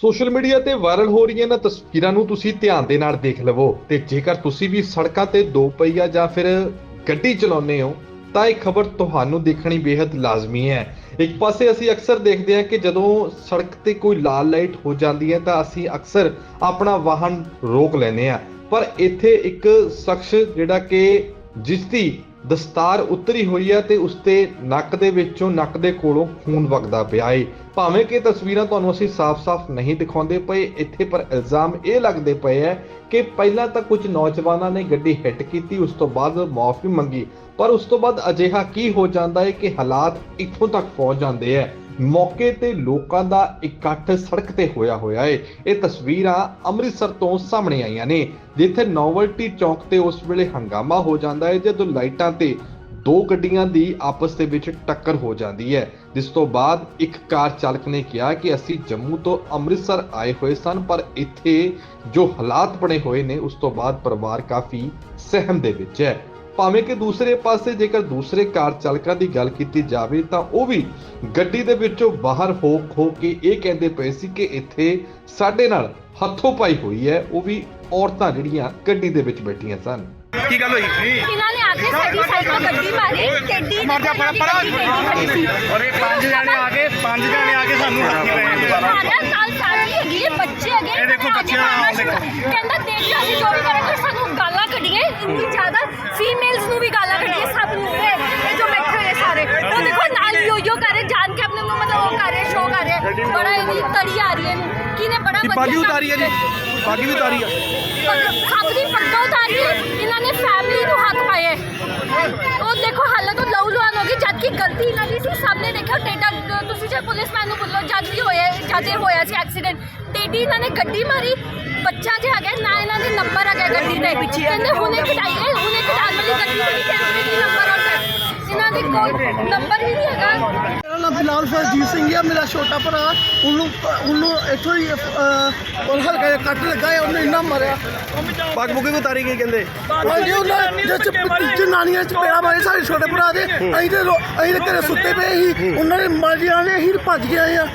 Social media ਤੇ viral ਹੋ ਰਹੀਆਂ ਇਹਨਾਂ ਤਸਵੀਰਾਂ ਨੂੰ ਤੁਸੀਂ ਧਿਆਨ ਦੇ ਨਾਲ ਦੇਖ ਲਵੋ ਤੇ ਜੇਕਰ ਤੁਸੀਂ ਵੀ ਸੜਕਾਂ ਤੇ ਦੋ ਪਹੀਆ ਜਾਂ ਫਿਰ ਗੱਡੀ ਚਲਾਉਂਦੇ ਹੋ, ਤਾਂ ਇਹ ਖਬਰ ਤੁਹਾਨੂੰ ਦੇਖਣੀ ਬੇहद ਲਾਜ਼ਮੀ ਹੈ। ਇੱਕ ਪਾਸੇ ਅਸੀਂ ਅਕਸਰ ਦੇਖਦੇ ਹਾਂ ਕਿ ਜਦੋਂ ਸੜਕ ਤੇ ਕੋਈ ਲਾਲ ਲਾਈਟ ਹੋ ਜਾਂਦੀ ਹੈ, ਤਾਂ ਅਸੀਂ ਅਕਸਰ ਆਪਣਾ ਵਾਹਨ ਰੋਕ ਲੈਂਦੇ ਹਾਂ। ਪਰ ਇੱਥੇ ਇੱਕ ਸ਼ਖਸ ਜਿਹੜਾ ਕਿ ਜਿਸ ਦੀ ਦਸਤਾਰ ਉਤਰੀ ਹੋਈ ਹੈ ਤੇ ਉਸ ਤੇ ਨੱਕ ਦੇ ਵਿੱਚੋਂ ਨੱਕ ਦੇ ਕੋਲੋਂ ਖੂਨ ਵਗਦਾ ਪਿਆ ਏ। ਭਾਵੇਂ ਕਿ ਤਸਵੀਰਾਂ ਤੁਹਾਨੂੰ ਅਸੀਂ ਸਾਫ਼-ਸਾਫ਼ ਨਹੀਂ ਦਿਖਾਉਂਦੇ ਪਏ, ਇੱਥੇ ਪਰ ਇਲਜ਼ਾਮ ਇਹ ਲੱਗਦੇ ਪਏ ਹੈ ਕਿ ਪਹਿਲਾਂ ਤਾਂ ਕੁਝ ਨੌਜਵਾਨਾਂ ਨੇ ਗੱਡੀ ਹਿੱਟ ਕੀਤੀ, ਉਸ ਤੋਂ ਬਾਅਦ ਮੁਆਫੀ ਮੰਗੀ, ਪਰ ਉਸ ਤੋਂ ਬਾਅਦ ਅਜਿਹਾ ਕੀ ਹੋ ਜਾਂਦਾ ਹੈ ਕਿ ਹਾਲਾਤ ਇੱਥੋਂ ਤੱਕ ਪਹੁੰਚ ਜਾਂਦੇ ਹੈ। ਮੌਕੇ ਤੇ ਲੋਕਾਂ ਦਾ ਇਕੱਠ ਸੜਕ ਤੇ ਹੋਇਆ ਹੋਇਆ ਏ। ਇਹ ਤਸਵੀਰਾਂ ਅੰਮ੍ਰਿਤਸਰ ਤੋਂ ਸਾਹਮਣੇ ਆਈਆਂ ਨੇ, ਜਿੱਥੇ ਨੋਵਲਟੀ ਚੌਕ ਤੇ ਉਸ ਵੇਲੇ ਹੰਗਾਮਾ ਹੋ ਜਾਂਦਾ ਹੈ ਜਦੋਂ ਲਾਈਟਾਂ ਤੇ ਦੋ ਗੱਡੀਆਂ ਦੀ ਆਪਸ ਦੇ ਵਿੱਚ ਟੱਕਰ ਹੋ ਜਾਂਦੀ ਹੈ ਜਿਸ ਤੋਂ ਬਾਅਦ ਇੱਕ ਕਾਰ ਚਾਲਕ ਨੇ ਕਿਹਾ ਕਿ ਅਸੀਂ ਜੰਮੂ ਤੋਂ ਅੰਮ੍ਰਿਤਸਰ ਆਏ ਹੋਏ ਸਨ, ਪਰ ਇੱਥੇ ਜੋ ਹਾਲਾਤ ਬਣੇ ਹੋਏ ਨੇ, ਉਸ ਤੋਂ ਬਾਅਦ ਪਰਿਵਾਰ ਕਾਫੀ ਸਹਿਮ ਦੇ ਵਿੱਚ ਹੈ। ਭਾਵੇਂ ਕਿ ਦੂਸਰੇ ਪਾਸੇ ਜੇਕਰ ਦੂਸਰੇ ਕਾਰ ਚਾਲਕਾਂ ਦੀ ਗੱਲ ਕੀਤੀ ਜਾਵੇ ਤਾਂ ਉਹ ਵੀ ਗੱਡੀ ਦੇ ਵਿੱਚੋਂ ਬਾਹਰ ਹੋ ਹੋ ਕੇ ਇਹ ਕਹਿੰਦੇ ਪਏ ਸੀ ਕਿ ਇੱਥੇ ਸਾਡੇ ਨਾਲ ਹੱਥੋਂ ਪਾਈ ਹੋਈ ਹੈ ਉਹ ਵੀ ਔਰਤਾਂ ਜਿਹੜੀਆਂ ਗੱਡੀ ਦੇ ਵਿੱਚ ਬੈਠੀਆਂ ਸਨ। ਕੀ ਗੱਲ ਹੋਈ? ਇਹਨਾਂ ਨੇ ਆ ਕੇ ਸਾਡੀ ਸਾਈਕਲ ਗੱਡੀ ਮਾਰੀ ਟੇਡੀ ਮਰ ਜਾ ਪਰਾਂ ਪਰਾਂ ਔਰ ਇਹ ਪੰਜ ਜਾਣੇ ਆ ਕੇ ਪੰਜ ਜਾਣੇ ਆ ਕੇ ਸਾਨੂੰ ਹੱਥੀ ਪਏ ਨੇ ਨਾਲ ਸਾਡੀ ਹੈਗੀ ਬੱਚੇ ਹੈਗੇ ਇਹ ਦੇਖੋ ਬੱਚੇ। ਕਹਿੰਦਾ ਦੇਖ ਲਿਆ ਅਸੀਂ ਜੋ ਵੀ ਕਰਾਂਗੇ ਸਾਨੂੰ ਗਾਲਾਂ ਕੱਢੀਏ ਇੰਨੀ ਜ਼ਿਆਦਾ ਫੀਮੇਲਸ ਨੂੰ ਵੀ ਗਾਲਾਂ ਕੱਢੀਏ ਸਭ ਨੂੰ ਇਹ ਇਹ ਜੋ ਬੈਠੇ ਹੋਏ ਸਾਰੇ ਉਹ ਦੇਖੋ ਨਾਲ ਯੋ ਯੋ ਕਰ ਰਹੇ ਜਾਣ ਕੇ ਆਪਣੇ ਨੂੰ ਮਤਲਬ ਉਹ ਕਰ ਰਹੇ ਸ਼ੋ ਕਰ ਰਹੇ ਬੜਾ ਇਹਦੀ ਤੜੀ ਆ ਰਹੀ ਹੈ ਇਹਨੂੰ। ਕਿਨੇ ਬੜਾ ਕੀ ਪੱਗ ਵੀ ਉਤਾਰੀ ਹੈ ਜੀ? ਪੱਗ ਵੀ ਉਤਾਰੀ ਆ। ਸਭ ਦੀ ਪੱਗਾਂ ਉਤਾਰੀ ਹੈ, ਇਹਨਾਂ ਨੇ ਫੈਮਿਲੀ ਨੂੰ ਹੱਥ ਪਾਏ। ਉਹ ਦੇਖੋ ਹਾਲਤ ਉਹ ਲਹੂ ਲੁਹਾਨ ਹੋ ਗਈ। ਜਦ ਕਿ ਗਲਤੀ ਇਹਨਾਂ ਦੀ ਸੀ ਸਾਹਮਣੇ ਦੇਖਿਓ ਟੇਡਾ ਤੁਸੀਂ ਜੇ ਪੁਲਿਸਮੈਨ ਨੂੰ ਬੋਲੋ ਜਦ ਵੀ ਹੋਇਆ ਜਦ ਇਹ ਹੋਇਆ ਸੀ ਐਕਸੀਡੈਂਟ ਟੇਡੀ ਇਹਨਾਂ ਨੇ ਗੱਡੀ ਮਾਰੀ। ਬੱਚਾ ਜਿਹਾ ਹੈਗਾ ਨਾ ਇਹਨਾਂ ਦੇ ਨੰਬਰ ਹੈਗਾ ਗੱਡੀ ਦੇ। ਪਿੱਛੇ ਕਹਿੰਦੇ ਹੁਣੇ ਕਟਾਈਏ ਹੁਣੇ ਕਟਾਉਣ ਵਾਲੀ ਗੱਡੀ ਕਿ ਨੰਬਰ ਹੁੰਦਾ ਹੈ। ਇਹਨਾਂ ਦੇ ਕੋਲ ਨੰਬਰ ਹੀ ਨਹੀਂ ਹੈਗਾ। ਮੇਰਾ ਨਾਮ ਫਿਲਹਾਲ ਸਰਜੀਤ ਸਿੰਘ ਹੈ ਮੇਰਾ ਛੋਟਾ ਭਰਾ। ਉਹਨੂੰ ਉਹਨੂੰ ਇੱਥੋਂ ਹੀ ਅਹ, ਉਹ ਹਲਕਾ ਜਿਹਾ ਕੱਟ ਲੱਗਾ ਹੈ ਉਹਨੇ ਇੰਨਾ ਮਾਰਿਆ। ਪੱਗ ਪੁੱਗ ਵੀ ਉਤਾਰੀ ਗਈ ਕਹਿੰਦੇ। ਹਾਂਜੀ ਉਹਨਾਂ ਜਿਸ ਚ ਜਨਾਨੀਆਂ ਚ ਪੇੜਾ ਮਾਰੇ ਸਾਡੇ ਛੋਟੇ ਭਰਾ ਦੇ ਅਸੀਂ ਤੇ ਰੋ- ਅਸੀਂ ਤੇ ਘਰੇ ਸੁੱਤੇ ਪਏ ਸੀ। ਉਹਨਾਂ ਨੇ ਮਾਰੀਆਂ ਨੇ ਅਸੀਂ ਭੱਜ ਗਏ ਆਏ ਆ।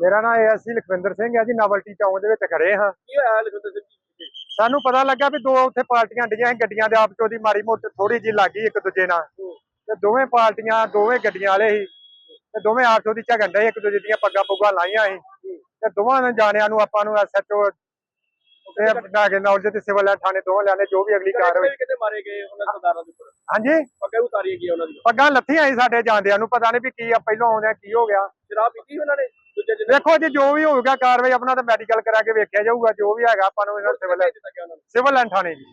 ਮੇਰਾ ਨਾਮ ਏਐਸਸੀ ਲਖਵਿੰਦਰ ਸਿੰਘ ਹੈ ਜੀ ਨਵਲਟੀ ਚੌਂਕ ਦੇ ਵਿੱਚ ਖੜੇ ਹਾਂ। ਕੀ ਹੋਇਆ ਲਖਵਿੰਦਰ ਸਿੰਘ ਸਾਨੂੰ ਪਤਾ ਲੱਗਾ ਵੀ ਦੋ ਉੱਥੇ ਪਾਰਟੀਆਂ ਡੀਆਂ ਗੱਡੀਆਂ ਦੇ ਆਪ ਚ ਉਹਦੀ ਮਾੜੀ ਮੋਟੀ ਥੋੜੀ ਜੀ ਲੱਗੀ ਇੱਕ ਦੂਜੇ ਨਾਲ। ਤੇ ਦੋਵੇਂ ਪਾਰਟੀਆਂ ਦੋਵੇਂ ਗੱਡੀਆਂ ਵਾਲੇ ਸੀ। ਤੇ ਦੋਵੇਂ ਆਪਸ ਉਹਦੀ ਝਗੜਨ ਡਏ ਇੱਕ ਦੂਜੇ ਦੀਆਂ ਪੱਗਾਂ ਪੁੱਗਾਂ ਲਾਈਆਂ ਸੀ। ਤੇ ਦੋਵਾਂ ਨੇ ਜਾਣਿਆਂ ਨੂੰ ਆਪਾਂ ਨੂੰ ਐਸਐਚਓ ਤੇ ਆਪਣਾ ਕਿ ਨੌਲਜ ਤੇ ਸਿਵਲ ਥਾਣੇ ਦੋਵਾਂ ਲਿਆਣੇ ਜੋ ਵੀ ਅਗਲੀ ਕਾਰਵਾਈ ਕਿਤੇ ਮਾਰੇ ਗਏ ਉਹਨਾਂ ਸਰਦਾਰਾਂ ਦੇ ਉੱਪਰ? ਹਾਂਜੀ? ਪੱਗੇ ਉਤਾਰੀ ਗਈ ਉਹਨਾਂ ਦੀ ਪੱਗਾਂ ਲੱਥੀਆਂ ਸੀ ਸਾਡੇ ਜਾਂਦਿਆਂ ਨੂੰ ਪਤਾ ਨਹੀਂ ਵੀ ਕੀ ਆ ਪਹਿਲਾਂ ਆਉਂਦਿਆਂ ਕੀ ਹੋ ਗਿਆ। ਸ਼ਰਾਬ ਪੀਤੀ ਉਹਨਾਂ ਨੇ? ਦੂਜੇ ਦੇਖੋ ਜੀ ਜੋ ਵੀ ਹੋਊਗਾ ਕਾਰਵਾਈ ਆਪਣਾ ਤਾਂ ਮੈਡੀਕਲ ਕਰਾ ਕੇ ਵੇਖਿਆ ਜਾਊਗਾ ਜੋ ਵੀ ਹੈਗਾ ਆਪਾਂ ਨੂੰ ਇਹਨਾਂ ਸਿਵਲ ਸਿਵਲ ਲਾਈਨ ਥਾਣੇ ਜੀ।